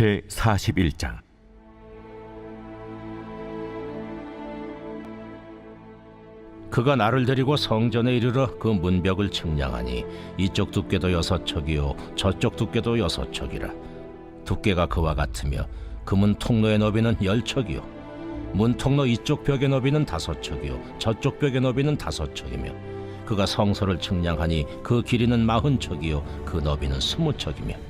제 41장. 그가 나를 데리고 성전에 이르러 그 문벽을 측량하니 이쪽 두께도 여섯 척이요 저쪽 두께도 여섯 척이라. 두께가 그와 같으며 그문 통로의 너비는 열 척이요 문 통로 이쪽 벽의 너비는 다섯 척이요 저쪽 벽의 너비는 다섯 척이며 그가 성소를 측량하니 그 길이는 마흔 척이요 그 너비는 스무 척이며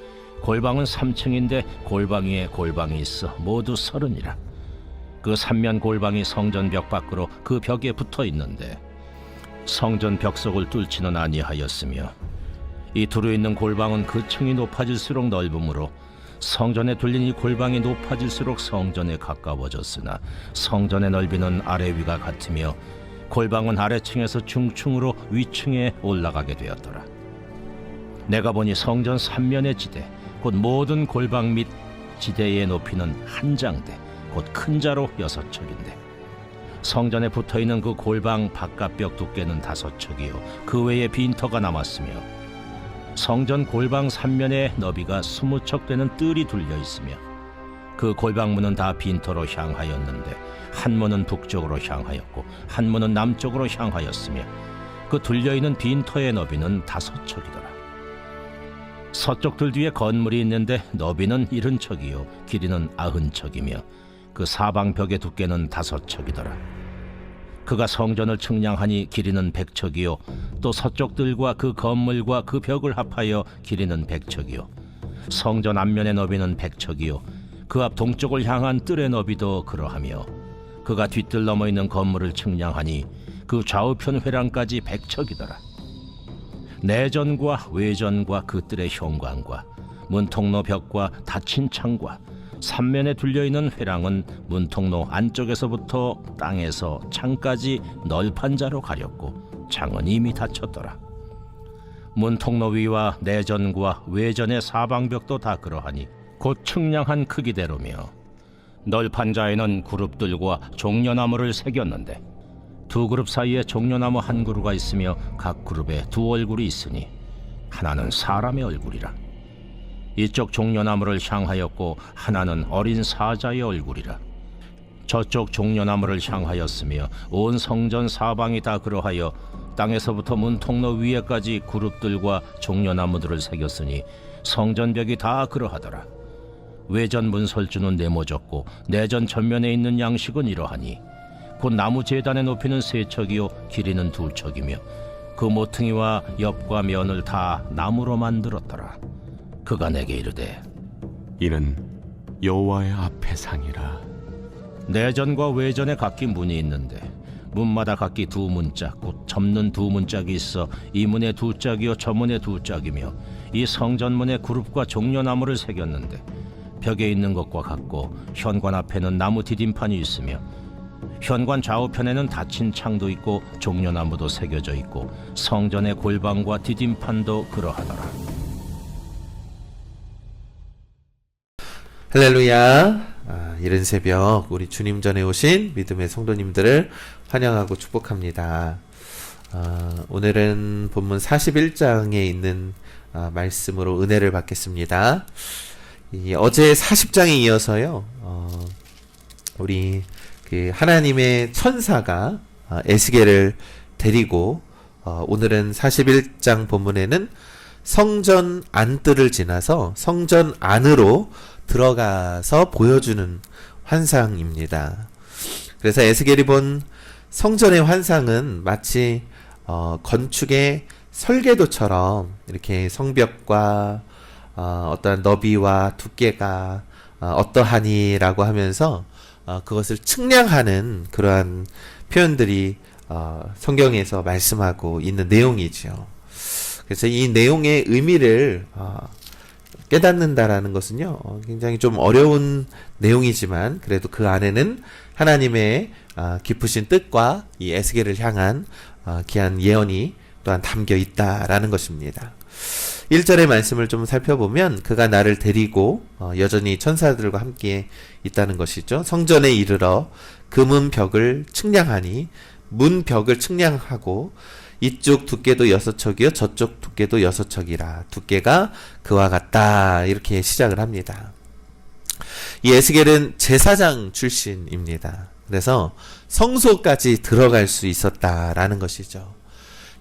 골방은 삼층인데 골방 위에 골방이 있어 모두 서른이라 그 삼면 골방이 성전 벽 밖으로 그 벽에 붙어 있는데 성전 벽 속을 뚫지는 아니하였으며 이 두루 있는 골방은 그 층이 높아질수록 넓음으로 성전에 둘린 이 골방이 높아질수록 성전에 가까워졌으나 성전의 넓이는 아래 위가 같으며 골방은 아래층에서 중층으로 위층에 올라가게 되었더라. 내가 보니 성전 삼면의 지대 곧 모든 골방 및 지대의 높이는 한 장대 곧 큰 자로 여섯 척인데 성전에 붙어 있는 그 골방 바깥벽 두께는 다섯 척이요 그 외에 빈터가 남았으며 성전 골방 삼면에 너비가 스무 척 되는 뜰이 둘려 있으며 그 골방문은 다 빈터로 향하였는데 한 문은 북쪽으로 향하였고 한 문은 남쪽으로 향하였으며 그 둘려 있는 빈터의 너비는 다섯 척이더라. 서쪽 들 뒤에 건물이 있는데 너비는 일흔 척이요. 길이는 아흔 척이며 그 사방 벽의 두께는 다섯 척이더라. 그가 성전을 측량하니 길이는 백 척이요. 또 서쪽 들과 그 건물과 그 벽을 합하여 길이는 백 척이요. 성전 앞면의 너비는 백 척이요. 그 앞 동쪽을 향한 뜰의 너비도 그러하며 그가 뒤뜰 넘어 있는 건물을 측량하니 그 좌우편 회랑까지 백 척이더라 내전과 외전과 그 뜰의 현관과 문통로 벽과 닫힌 창과 삼면에 둘려 있는 회랑은 문통로 안쪽에서부터 땅에서 창까지 널판 자로 가렸고 창은 이미 닫혔더라. 문통로 위와 내전과 외전의 사방벽도 다 그러하니 곧 측량한 크기대로며 널판 자에는 그룹들과 종려나무를 새겼는데 두 그룹 사이에 종려나무 한 그루가 있으며 각 그룹에 두 얼굴이 있으니 하나는 사람의 얼굴이라. 이쪽 종려나무를 향하였고 하나는 어린 사자의 얼굴이라. 저쪽 종려나무를 향하였으며 온 성전 사방이 다 그러하여 땅에서부터 문 통로 위에까지 그룹들과 종려나무들을 새겼으니 성전벽이 다 그러하더라. 외전 문설주는 네모졌고 내전 전면에 있는 양식은 이러하니 곧 나무 제단의 높이는 세 척이요 길이는 두 척이며 그 모퉁이와 옆과 면을 다 나무로 만들었더라. 그가 내게 이르되 이는 여호와의 앞의 상이라 내전과 외전에 각기 문이 있는데 문마다 각기 두 문짝 곧 접는 두 문짝이 있어 이 문에 두 짝이요 저 문에 두 짝이며 이 성전문에 그룹과 종려나무를 새겼는데 벽에 있는 것과 같고 현관 앞에는 나무 디딤판이 있으며 현관 좌우편에는 닫힌 창도 있고 종려나무도 새겨져 있고 성전의 골방과 디딤판도 그러하더라. 할렐루야. 아, 이른 새벽 우리 주님 전에 오신 믿음의 성도님들을 환영하고 축복합니다. 아, 오늘은 본문 41장에 있는 아, 말씀으로 은혜를 받겠습니다. 이 어제 40장에 이어서요. 어, 우리 그 하나님의 천사가 아, 에스겔을 데리고 어, 오늘은 41장 본문에는 성전 안뜰을 지나서 성전 안으로 들어가서 보여주는 환상입니다. 그래서 에스겔이 본 성전의 환상은 마치 어, 건축의 설계도처럼 이렇게 성벽과 어, 어떠한 너비와 두께가 어, 어떠하니라고 하면서 어, 그것을 측량하는 그러한 표현들이 어, 성경에서 말씀하고 있는 내용이죠. 그래서 이 내용의 의미를 어, 깨닫는다라는 것은요, 어, 굉장히 좀 어려운 내용이지만, 그래도 그 안에는 하나님의 아, 깊으신 뜻과 이 에스겔을 향한 아, 귀한 예언이 또한 담겨 있다라는 것입니다. 1절의 말씀을 좀 살펴보면 그가 나를 데리고 어, 여전히 천사들과 함께 있다는 것이죠. 성전에 이르러 금은 벽을 측량하니 문 벽을 측량하고 이쪽 두께도 여섯 척이요 저쪽 두께도 여섯 척이라 두께가 그와 같다 이렇게 시작을 합니다. 이 에스겔은 제사장 출신입니다. 그래서 성소까지 들어갈 수 있었다라는 것이죠.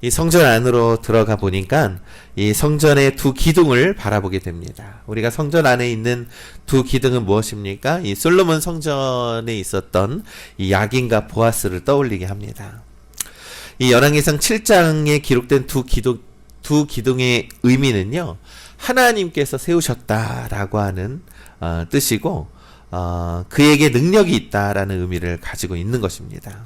이 성전 안으로 들어가 보니까 이 성전의 두 기둥을 바라보게 됩니다. 우리가 성전 안에 있는 두 기둥은 무엇입니까? 이 솔로몬 성전에 있었던 이 야긴과 보아스를 떠올리게 합니다. 이 열왕기상 7장에 기록된 두 기둥 두 기둥의 의미는요. 하나님께서 세우셨다라고 하는 어, 뜻이고 어, 그에게 능력이 있다라는 의미를 가지고 있는 것입니다.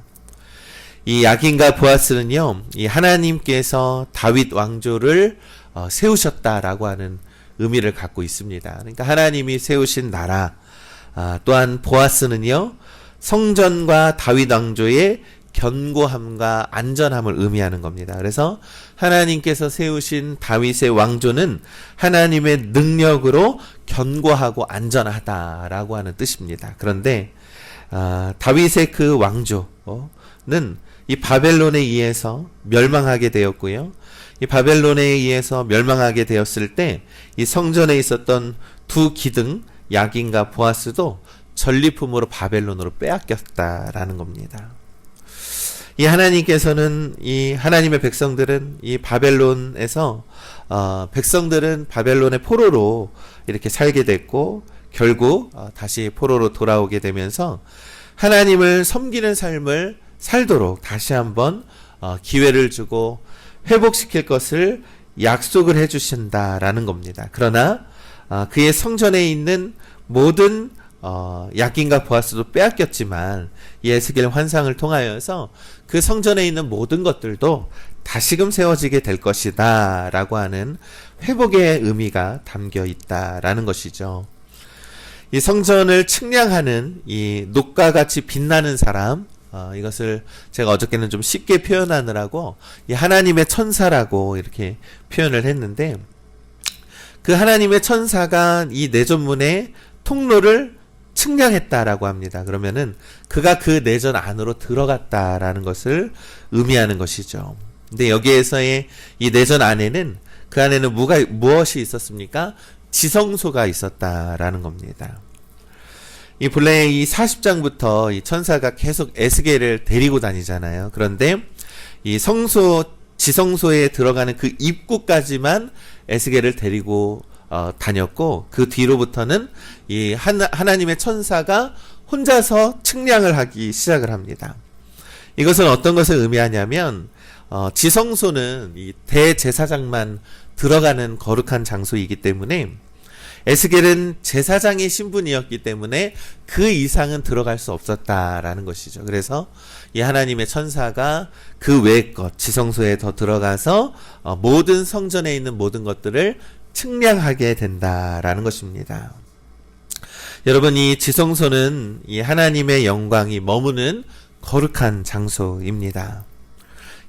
이 야긴과 보아스는요, 이 하나님께서 다윗 왕조를 어, 세우셨다라고 하는 의미를 갖고 있습니다. 그러니까 하나님이 세우신 나라, 아, 또한 보아스는요, 성전과 다윗 왕조의 견고함과 안전함을 의미하는 겁니다. 그래서 하나님께서 세우신 다윗의 왕조는 하나님의 능력으로 견고하고 안전하다라고 하는 뜻입니다. 그런데 아, 다윗의 그 왕조는 이 바벨론에 의해서 멸망하게 되었고요. 이 바벨론에 의해서 멸망하게 되었을 때 이 성전에 있었던 두 기둥 야긴과 보아스도 전리품으로 바벨론으로 빼앗겼다라는 겁니다. 이 하나님께서는 이 하나님의 백성들은 이 바벨론에서 어, 백성들은 바벨론의 포로로 이렇게 살게 됐고 결국 어, 다시 포로로 돌아오게 되면서 하나님을 섬기는 삶을 살도록 다시 한번 어, 기회를 주고 회복시킬 것을 약속을 해주신다라는 겁니다. 그러나 어, 그의 성전에 있는 모든 어, 야긴과 보아스도 빼앗겼지만 이 에스겔 환상을 통하여서 그 성전에 있는 모든 것들도 다시금 세워지게 될 것이다 라고 하는 회복의 의미가 담겨 있다라는 것이죠. 이 성전을 측량하는 이 녹과 같이 빛나는 사람, 어, 이것을 제가 어저께는 좀 쉽게 표현하느라고 이 하나님의 천사라고 이렇게 표현을 했는데 그 하나님의 천사가 이 내전문의 통로를 측량했다라고 합니다. 그러면은 그가 그 내전 안으로 들어갔다라는 것을 의미하는 것이죠. 근데 여기에서의 이 내전 안에는 그 안에는 무가, 무엇이 있었습니까? 지성소가 있었다라는 겁니다. 이 본래 이 40장부터 이 천사가 계속 에스겔을 데리고 다니잖아요. 그런데 이 성소 지성소에 들어가는 그 입구까지만 에스겔을 데리고 어, 다녔고 그 뒤로부터는 이 하나, 하나님의 천사가 혼자서 측량을 하기 시작을 합니다. 이것은 어떤 것을 의미하냐면 어, 지성소는 이 대제사장만 들어가는 거룩한 장소이기 때문에 에스겔은 제사장의 신분이었기 때문에 그 이상은 들어갈 수 없었다라는 것이죠. 그래서 이 하나님의 천사가 그 외의 것 지성소에 더 들어가서 어, 모든 성전에 있는 모든 것들을 측량하게 된다라는 것입니다. 여러분 이 지성소는 이 하나님의 영광이 머무는 거룩한 장소입니다.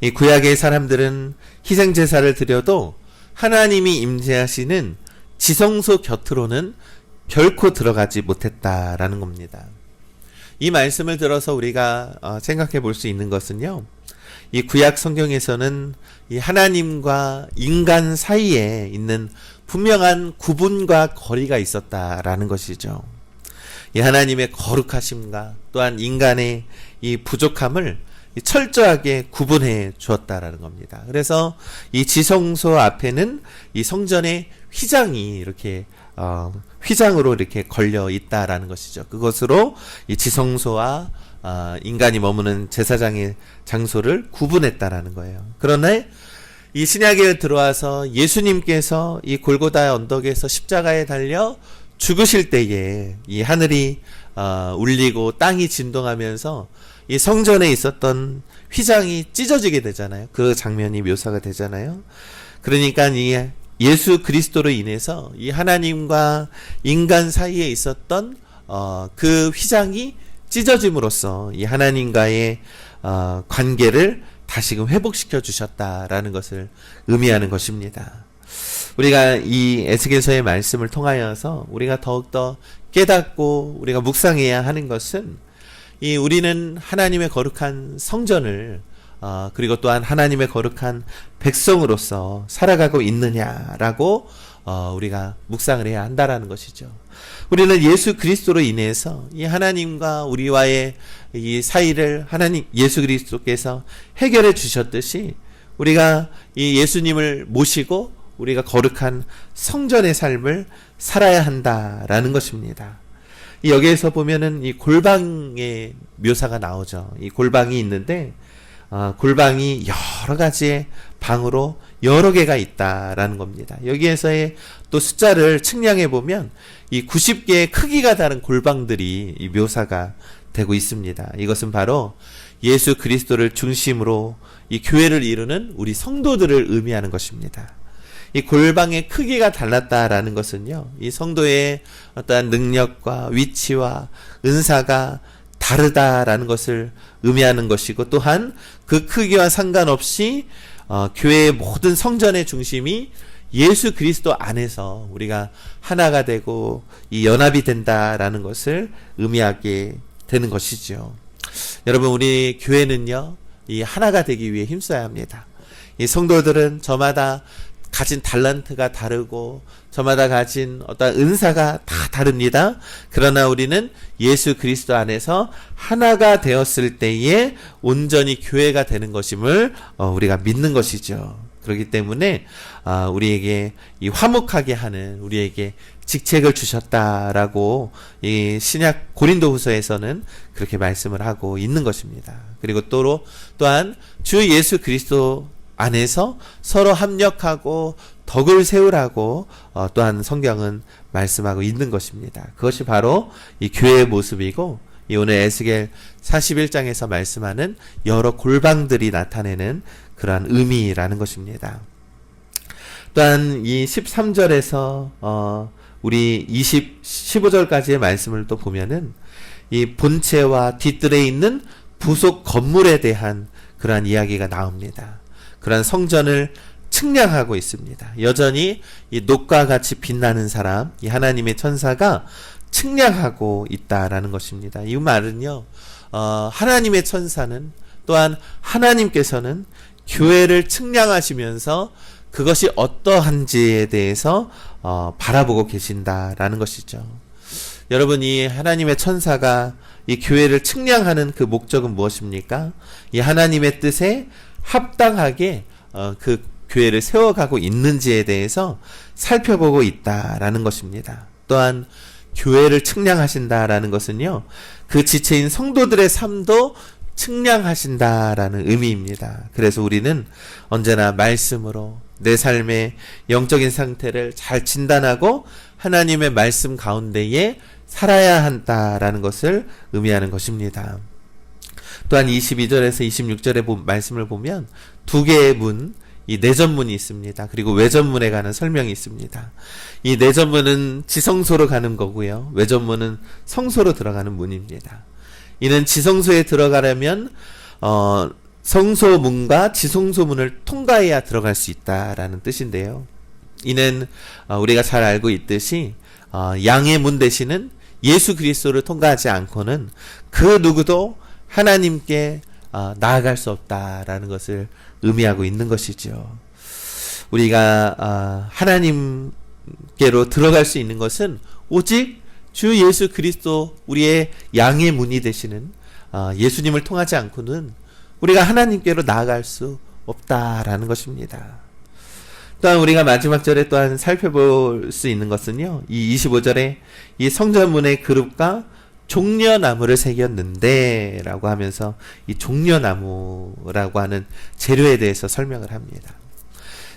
이 구약의 사람들은 희생 제사를 드려도 하나님이 임재하시는 지성소 곁으로는 결코 들어가지 못했다라는 겁니다. 이 말씀을 들어서 우리가 어, 생각해 볼 수 있는 것은요. 이 구약 성경에서는 이 하나님과 인간 사이에 있는 분명한 구분과 거리가 있었다라는 것이죠. 이 하나님의 거룩하심과 또한 인간의 이 부족함을 철저하게 구분해 주었다라는 겁니다. 그래서 이 지성소 앞에는 이 성전의 휘장이 이렇게 어, 휘장으로 이렇게 걸려 있다라는 것이죠. 그것으로 이 지성소와 어, 인간이 머무는 제사장의 장소를 구분했다라는 거예요. 그러나 이 신약에 들어와서 예수님께서 이 골고다 언덕에서 십자가에 달려 죽으실 때에 이 하늘이 어, 울리고 땅이 진동하면서 이 성전에 있었던 휘장이 찢어지게 되잖아요. 그 장면이 묘사가 되잖아요. 그러니까 이 예수 그리스도로 인해서 이 하나님과 인간 사이에 있었던 어, 그 휘장이 찢어짐으로써 이 하나님과의 어, 관계를 다시금 회복시켜 주셨다라는 것을 의미하는 것입니다. 우리가 이 에스겔서의 말씀을 통하여서 우리가 더욱더 깨닫고 우리가 묵상해야 하는 것은 이 우리는 하나님의 거룩한 성전을 어, 그리고 또한 하나님의 거룩한 백성으로서 살아가고 있느냐라고 어, 우리가 묵상을 해야 한다라는 것이죠. 우리는 예수 그리스도로 인해서 이 하나님과 우리와의 이 사이를 하나님 예수 그리스도께서 해결해 주셨듯이 우리가 이 예수님을 모시고 우리가 거룩한 성전의 삶을 살아야 한다라는 것입니다. 이 여기에서 보면은 이 골방의 묘사가 나오죠. 이 골방이 있는데 어, 골방이 여러 가지의 방으로 여러 개가 있다라는 겁니다. 여기에서의 또 숫자를 측량해 보면 이 90개의 크기가 다른 골방들이 이 묘사가 되고 있습니다. 이것은 바로 예수 그리스도를 중심으로 이 교회를 이루는 우리 성도들을 의미하는 것입니다. 이 골방의 크기가 달랐다라는 것은요, 이 성도의 어떠한 능력과 위치와 은사가 다르다라는 것을 의미하는 것이고 또한 그 크기와 상관없이 어, 교회의 모든 성전의 중심이 예수 그리스도 안에서 우리가 하나가 되고 이 연합이 된다라는 것을 의미하게 되는 것이죠. 여러분 우리 교회는요 이 하나가 되기 위해 힘써야 합니다. 이 성도들은 저마다 가진 달란트가 다르고 저마다 가진 어떤 은사가 다 다릅니다. 그러나 우리는 예수 그리스도 안에서 하나가 되었을 때에 온전히 교회가 되는 것임을 어, 우리가 믿는 것이죠. 그렇기 때문에 아, 우리에게 이 화목하게 하는 우리에게 직책을 주셨다라고 이 신약 고린도후서에서는 그렇게 말씀을 하고 있는 것입니다. 그리고 또 또한 주 예수 그리스도 안에서 서로 합력하고 덕을 세우라고 어, 또한 성경은 말씀하고 있는 것입니다. 그것이 바로 이 교회의 모습이고 이 오늘 에스겔 41장에서 말씀하는 여러 골방들이 나타내는 그러한 의미라는 것입니다. 또한 이 13절에서 어 우리 20 15절까지의 말씀을 또 보면은 이 본체와 뒤뜰에 있는 부속 건물에 대한 그러한 이야기가 나옵니다. 그러한 성전을 측량하고 있습니다. 여전히 이 녹과 같이 빛나는 사람, 이 하나님의 천사가 측량하고 있다라는 것입니다. 이 말은요, 어, 하나님의 천사는 또한 하나님께서는 교회를 측량하시면서 그것이 어떠한지에 대해서 어, 바라보고 계신다라는 것이죠. 여러분 이 하나님의 천사가 이 교회를 측량하는 그 목적은 무엇입니까? 이 하나님의 뜻에 합당하게 어, 그 교회를 세워가고 있는지에 대해서 살펴보고 있다라는 것입니다. 또한 교회를 측량하신다라는 것은요, 그 지체인 성도들의 삶도 측량하신다라는 의미입니다. 그래서 우리는 언제나 말씀으로 내 삶의 영적인 상태를 잘 진단하고 하나님의 말씀 가운데에 살아야 한다라는 것을 의미하는 것입니다. 또한 22절에서 26절의 말씀을 보면 두 개의 문, 이 내전문이 있습니다. 그리고 외전문에 관한 설명이 있습니다. 이 내전문은 지성소로 가는 거고요. 외전문은 성소로 들어가는 문입니다. 이는 지성소에 들어가려면 어, 성소 문과 지성소 문을 통과해야 들어갈 수 있다라는 뜻인데요. 이는 어, 우리가 잘 알고 있듯이 어, 양의 문 대신은 예수 그리스도를 통과하지 않고는 그 누구도 하나님께 어, 나아갈 수 없다라는 것을 의미하고 있는 것이죠. 우리가 어, 하나님께로 들어갈 수 있는 것은 오직 주 예수 그리스도 우리의 양의 문이 되시는 어, 예수님을 통하지 않고는 우리가 하나님께로 나아갈 수 없다라는 것입니다. 또한 우리가 마지막 절에 또한 살펴볼 수 있는 것은요. 이 25절에 이 성전문의 그룹과 종려나무를 새겼는데 라고 하면서 이 종려나무라고 하는 재료에 대해서 설명을 합니다.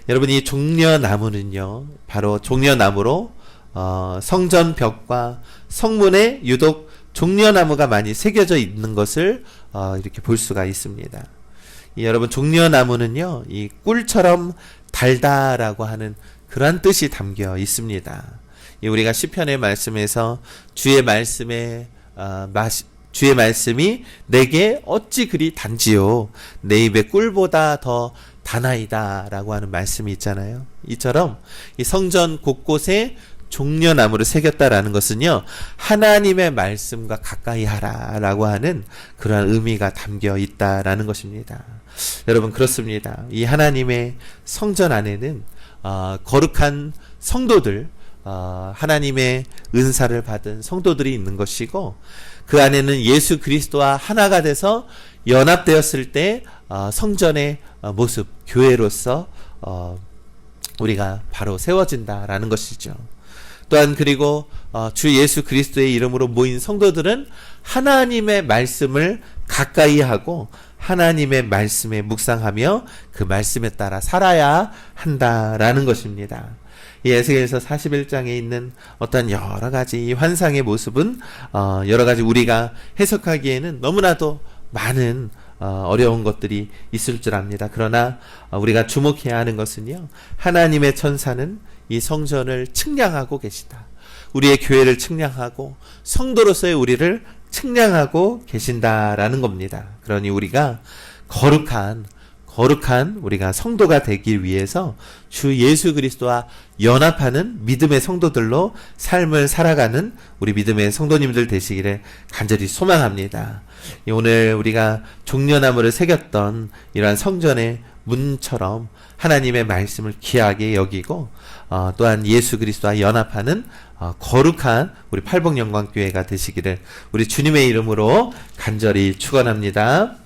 여러분 이 종려나무는요. 바로 종려나무로 어, 성전 벽과 성문에 유독 종려나무가 많이 새겨져 있는 것을 어, 이렇게 볼 수가 있습니다. 이 여러분 종려나무는요. 이 꿀처럼 달다라고 하는 그러한 뜻이 담겨 있습니다. 이 우리가 시편의 말씀에서 주의 말씀에 아, 마시, 주의 말씀이 내게 어찌 그리 단지요 내 입의 꿀보다 더 다나이다라고 하는 말씀이 있잖아요. 이처럼 이 성전 곳곳에 종려나무를 새겼다라는 것은요 하나님의 말씀과 가까이 하라라고 하는 그러한 의미가 담겨 있다라는 것입니다. 여러분 그렇습니다. 이 하나님의 성전 안에는 어, 거룩한 성도들 어, 하나님의 은사를 받은 성도들이 있는 것이고 그 안에는 예수 그리스도와 하나가 돼서 연합되었을 때 어, 성전의 어, 모습 교회로서 어, 우리가 바로 세워진다라는 것이죠. 또한 그리고 어, 주 예수 그리스도의 이름으로 모인 성도들은 하나님의 말씀을 가까이 하고 하나님의 말씀에 묵상하며 그 말씀에 따라 살아야 한다라는 것입니다. 이 에스겔서 41장에 있는 어떤 여러 가지 이 환상의 모습은 어, 여러 가지 우리가 해석하기에는 너무나도 많은 어, 어려운 것들이 있을 줄 압니다. 그러나 어, 우리가 주목해야 하는 것은요. 하나님의 천사는 이 성전을 측량하고 계시다. 우리의 교회를 측량하고 성도로서의 우리를 측량하고 계신다라는 겁니다. 그러니 우리가 거룩한 거룩한 우리가 성도가 되기 위해서 주 예수 그리스도와 연합하는 믿음의 성도들로 삶을 살아가는 우리 믿음의 성도님들 되시기를 간절히 소망합니다. 이 오늘 우리가 종려나무를 새겼던 이러한 성전의 문처럼 하나님의 말씀을 귀하게 여기고 어, 또한 예수 그리스도와 연합하는 어, 거룩한 우리 팔복영광교회가 되시기를 우리 주님의 이름으로 간절히 축원합니다.